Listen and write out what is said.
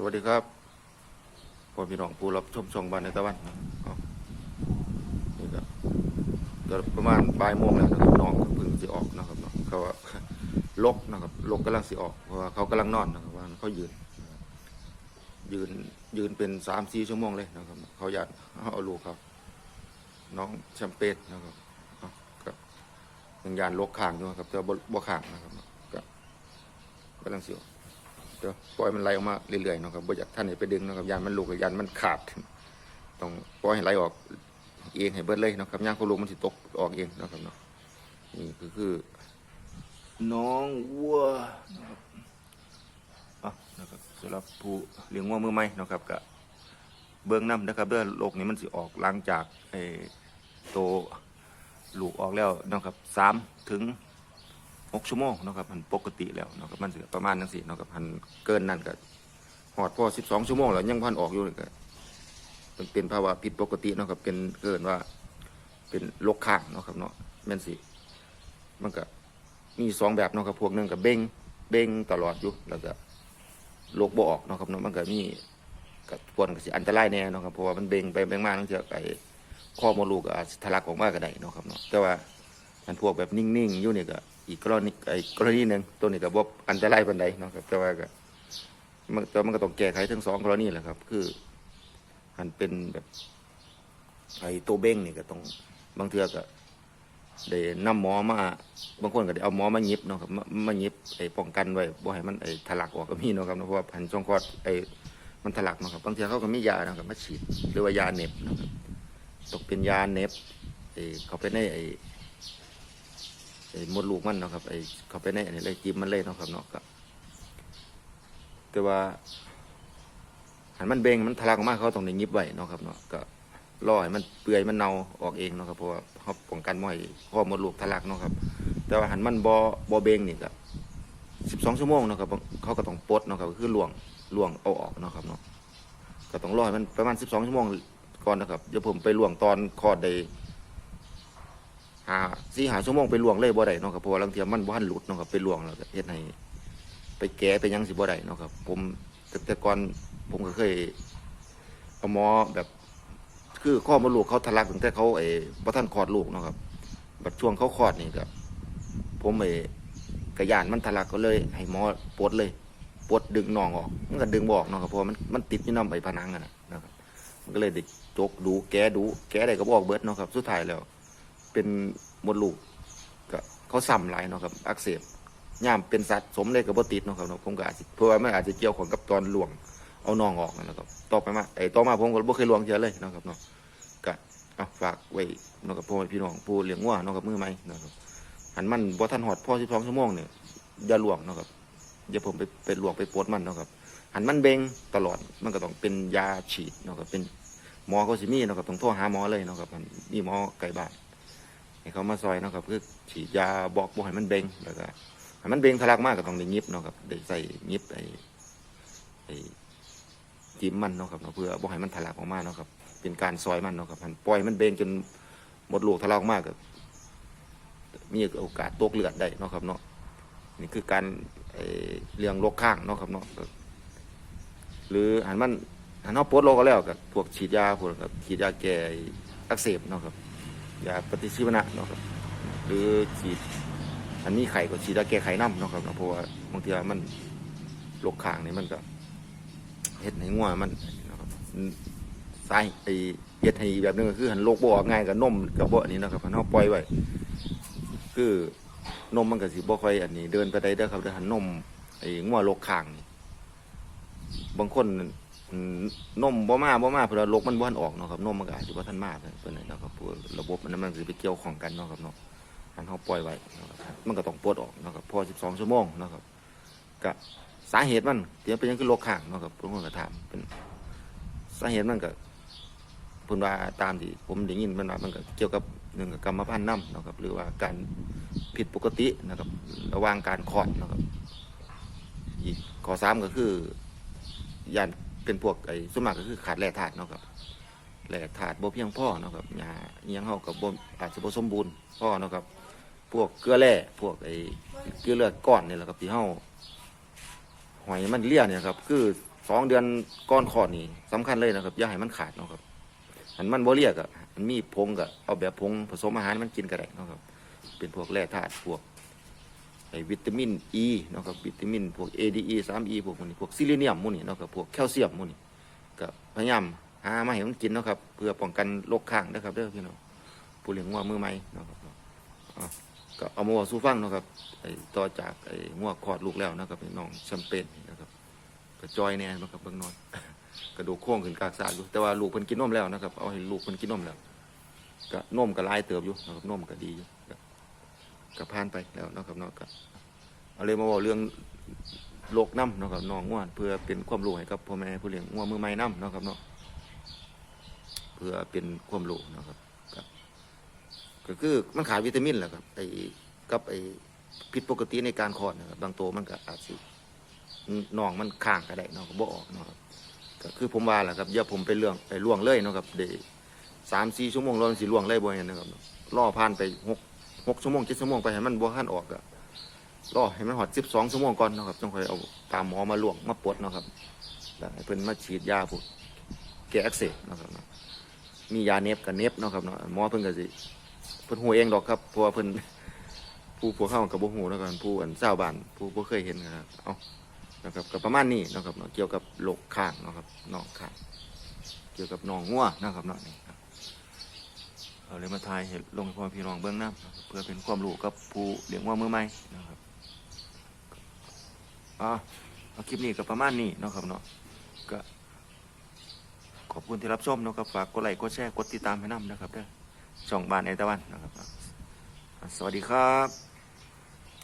สวัสดีครับพ่อพี่น้องผู้รับชมช่องบ้านในตะวันเอานี่ก็ก็ประมาณบ่ายโมงแล้วนะครับน้องเพิ่งสิออกนะครับเนาะเขาว่าลกนะครับลกกำลังสิออกเพราะว่าเขากำลังนอนนะครับว่าเขายืน ยืนยืนเป็นสามสี่ชั่วโมงเลยนะครับ เขาอยากเอาลูกเขาน้องแชมเปญนะครับเอาก็ยังยานลกข้างอยู่ครับแต่บ่บ่ขางนะครับก็กำลังสิออก เดี๋ยวปล่อยมันไหลออกมาเรื่อยๆนะครับบ่อยากท่านให้ไปดึงนะครับยานมันลูกกับยานมันขาดต้องปล่อยให้ไหลออกเองให้เบิดเลยนะครับย่างเขาลูกมันสิตกออกเองนะครับเนาะนี่ก็คือ น้องวัวนะครับอะนะครับสำหรับผู้เลี้ยงวัวมือใหม่นะครับก็เบื้องน้ำนะครับเด้อโรคนี้มันสิออกหลังจากไอ้โตลูกออกแล้วนะครับสามถึง หกชั่วโมงเนาะครับมันปกติแล้วเนาะครับมันสิประมาณนั้นสิเนาะครับมันเกินนั่นก็หอดพอสิบสองชั่วโมงแล้วยังพันออกอยู่เลยก็มันเป็นภาวะผิดปกติเนาะครับเป็นเกินว่าเป็นโรคข้างเนาะครับเนาะแม่นสิมันก็มีสองแบบเนาะครับพวกนึงกับเบ้งเบ้งตลอดอยู่แล้วก็โรคบ่ออกเนาะครับเนาะมันก็มีกับปวนก็สิอันตรายแน่เนาะครับเพราะว่ามันเบ้งไปเบ้งมาตั้งแต่ไอ้ข้อมดลูกก็อาจทะลักออกมาก็ได้เนาะครับเนาะแต่ว่า อันพวกแบบนิ่งๆอยู่นี่ก็อีกกรณีไอ้กรณีหนึ่งตัวนี้ก็บ่อันตรายปานใดเนาะครับแต่ว่าก็มันแต่มันก็ต้องแก้ไขทั้งสองกรณีแหละครับ คือมันเป็นแบบไอ้ตัวเบ้งนี่ก็ต้องบางเทือก็ได้นำหมอมาบางคนก็ได้เอาหมอมายิบเนาะครับมายิบไอ้ป้องกันไว้บ่ให้มันไอ้ทะลักออกก็มีเนาะครับเพราะว่าพันช่องคลอดไอ้มันทะลักเนาะครับบางเทือเขาก็มียาเนาะครับมาฉีดหรือว่ายาเน็บนะครับตกเป็นยาเน็บไอ้เขาไปในไอ้ อ้มดลูกมันเนาะครับไอ้เขาไปในอันนี้เลยจิ้มมันเลยเนาะครับเนาะก็แต่ว่าหันมันเบงมันทะลักออกมาเขาต้องได้ยิบไว้เนาะครับเนาะก็รอให้มันเปื่อยมันเน่าออกเองเนาะครับเพราะว่าเขาป้องกันไม่ให้ข้อมดลูกทะลักเนาะครับ แต่ว่าหันมันบอบอเบงนี่ก็สิบสองชั่วโมงเนาะครับเขาก็ต้องปลดเนาะครับคือลวงลวงเอาออกเนาะครับเนาะก็ต้องรอให้มันประมาณสิบสองชั่วโมงก่อนนะครับเดี๋ยวผมไปลวงตอนคลอดได้ หาสี่หาชั่วโมงไปลวงเลยบ่ได้เนาะครับเพราะว่าลางเทียมันบ่ทันหลุดเนาะครับไปลวงแล้วก็เฮ็ดให้ไปแก้ไปยังสิบ่ได้เนาะครับ ผมแต่แต่ก่อนผมก็เคยเอาหมอแบบ คือข้อมดลูกเขาทะลักตั้งแต่เขาไอ้บ่ทันคลอดลูกเนาะครับบัดช่วงเขาคลอดนี่ก็ผมไอ้กระยานมันทะลักก็เลย ให้หมอปลดเลยปลดดึงน่องออกมันก็ดึงบอกเนาะครับเพราะมันมันติดอยู่นำไอ้ผนังอะนะนะครับ มันก็เลยได้จกดูแก้ดู แก้ได้ก็บออกเบิดเนาะครับ สุดท้ายแล้ว เป็นมดลูกก็เขาซ้ำหลายเนาะครับ อักเสบย่ามเป็นสัตว์สมเลยกับบ่ติดเนาะครับเนาะผมก็อาจจะเพราะว่ามันอาจจะเกี่ยวข้องกับตอนหลวงเอาน้องออกนะครับต่อไปมาไอ้ต่อมาผมก็บ่เคยลวงเจอะเลยเนาะครับเนาะก็เอาฝากไว้เนาะครับพ่อแม่พี่น้องผู้เลี้ยงวัวเนาะครับมือใหม่เนาะครับหันมันบ่ทันหอดพ่อ12ชั่วโมงเนี่ยอย่าลวงเนาะครับอย่าผมไปไปลวงไปปลดมันเนาะครับหันมันเบงตลอดมันก็ต้องเป็นยาฉีดเนาะครับเป็นหมอเขาสิมีเนาะครับต้องโทรหาหมอเลยเนาะครับมันมีหมอไกลบ้าน ให้เขามาซอยเนาะครับคือฉีดยาบอกบ่ให้มันเบ่งแล้วก็ให้มันเบ่งทะลักมากก็ต้องได้ยิบเนาะครับได้ใส่ยิบไอ้ไอ้จิ้มมันเนาะครับเนาะเพื่อบ่ให้มันทะลักออกมาเนาะครับ เป็นการซอยมันเนาะครับมันปล่อยมันเบ่งจนหมดลูกทะลักออกมากก็มีโอกาสตกเลือดได้เนาะครับเนาะนี่คือการไอ้เรื่องโรคข้างเนาะครับเนาะหรือหันมันหันเอาปวดโรคก็แล้วกับพวกฉีดยาพวกกับฉีดยาแก้อักเสบเนาะครับ ยาปฏิชีวนะเนาะครับหรือฉีดอันนี้ไข่ก็ฉีดยาแก้ไขน้ำเนาะครับเพราะว่าบางทีมันโรคขางนี่มันก็เฮ็ดให้งัวมันนะครับสายไอเฮ็ดให้แบบนึงก็คือหันโรคบ่อง่ายกับนมกับบ่อันนี้นะครับหันเฮาปล่อยไว้คือนมมันก็สิบ่ค่อยอันนี้ เดินไปได้เด้อครับเด้อหันนมไอ้งัวโรคขางนี่บางคน นมบ่มาบ่มาเพื่อลกมันบ่ทันออกเนาะครับนมมันก็อาจสิบ่ทันมาเพิ่นน่ะเนาะครับเพระระบบมันมันสิไปเกี่ยวของกันเนาะครับเนาะอันเฮาปล่อยไว้นะครับมันก็ต้องปลดออกเนาะครับพอ 12 ชั่วโมงเนาะครับก็สาเหตุมันที่มันเป็นยังคือโรคข้างเนาะครับผมก็ถามเป็นสาเหตุมันก็เพิ่นว่าตามที่ผมได้ยินมันว่ามันก็เกี่ยวกับเรื่งกับกรรมพันธุ์น้ำเนาะครับ หรือว่าการผิดปกตินะครับ ระหว่างการคลอดเนาะครับอีกข้อสามก็คือย่าน เป็นพวกไอ้ส่วนมากก็คือขาดแร่ธาตุเนาะครับแร่ธาตุบ่เพียงพอเนาะครับยาอิหยังเฮากับบ่อาจจะบ่สมบูรณ์พอเนาะครับ พวกเกลือแร่พวกไอ้เกลือเลือดก้อนนี่แหละครับที่เฮาหอยมันเลี่ยเนี่ยครับคือสองเดือนก้อนคลอดนี่สำคัญเลยนะครับอย่าให้มันขาดเนาะครับอันมันบ่เรียกอะมันมีผงก็เอาแบบผงผสมอาหารมันกินก็ได้เนาะครับ เป็นพวกแร่ธาตุพวก ไอ้วิตามินอีเนาะครับวิตามินพวก ADE 3E พวกมันนี่พวกซิลิเนียมมูนี่เนาะครับพวกแคลเซียมมูนี่ก็พยายามหามาให้มันกินเนาะครับเพื่อป้องกันโรคข้างนะครับเด้อพี่น้องผู้เลี้ยงงัวมือใหม่เนาะครับก็เอามาเว่าสู่ฟังเนาะครับไอ้ต่อจากไอ้งัวคลอดลูกแล้วนะครับไอ้น้องแชมเปญนะครับก็จอยแน่นะครับเบิ่งนอนกระดูกโค้งขึ้นกากซากอยู่แต่ว่าลูกเพิ่นกินนมแล้วนะครับเอาให้ลูกเพิ่นกินนมแล้วก็นมก็หลายเติบอยู่นะครับนมก็ดีอยู่ ก็ก็ผ่านไปแล้วนะครับเนาะก็เอาเลยมาเว้าเรื่องโรคน้ำเนาะครับน้องง่วนเพื่อเป็นความรู้ให้กับพ่อแม่ผู้เลี้ยงงัวมือใหม่น้ำเนาะครับเนาะเพื่อเป็นความรู้เนาะครับก็คือมันขาดวิตามินแหละครับไอ้กับไอ้ผิดปกติในการคลอดนะครับบางตัวมันก็อาจสิน้องมันข้างก็ได้เนาะก็บ่ออกเนาะครับก็คือผมว่าแหละครับอย่าผมไปเรื่องไปล่วงเลยเนาะครับเดี๋ยวสามสี่ชั่วโมงรอสิล่วงเลยบ่เห็นนะครับล่อผ่านไปหก หกชั่วโมงเจ็ดชั่วโมงไปให้มันบ่ทันออกก็รอให้มันหอดสิบสองชั่วโมงก่อนเนาะครับต้องค่อยเอาตามหมอมาลวงมาปลดเนาะครับแล้วให้เพิ่นมาฉีดยาพวกแก้อักเสบเนาะครับมียาเน็บกับเน็บเนาะครับเนาะหมอเพิ่นก็สิเพิ่นหูเองดอกครับเพราะว่าเพิ่นผู้พวเข้ากับบ่ฮู้เนาะครับผู้อันชาวบ้านผู้บ่เคยเห็นนะครับเอานะครับก็ประมาณนี้นะครับเนาะเกี่ยวกับโรคข้างนะครับน้องข้าง เกี่ยวกับน้องงัวนะครับเนาะนี่ เราเลยมาทายเห็นลงพ่อพี่น้องเบื้องหน้าเพื่อเป็นความรู้กับผู้เลี้ยงว่ามือใหม่นะครับอ่าเอคลิปนี้ก็ประมาณนี้นะครับเนาะก็ขอบคุณที่รับชมนะครับฝากกดไลค์กดแชร์กดติดตามให้น้ำนะครับเด้อช่องบ้านไอตะวันนะครับ สวัสดีครับ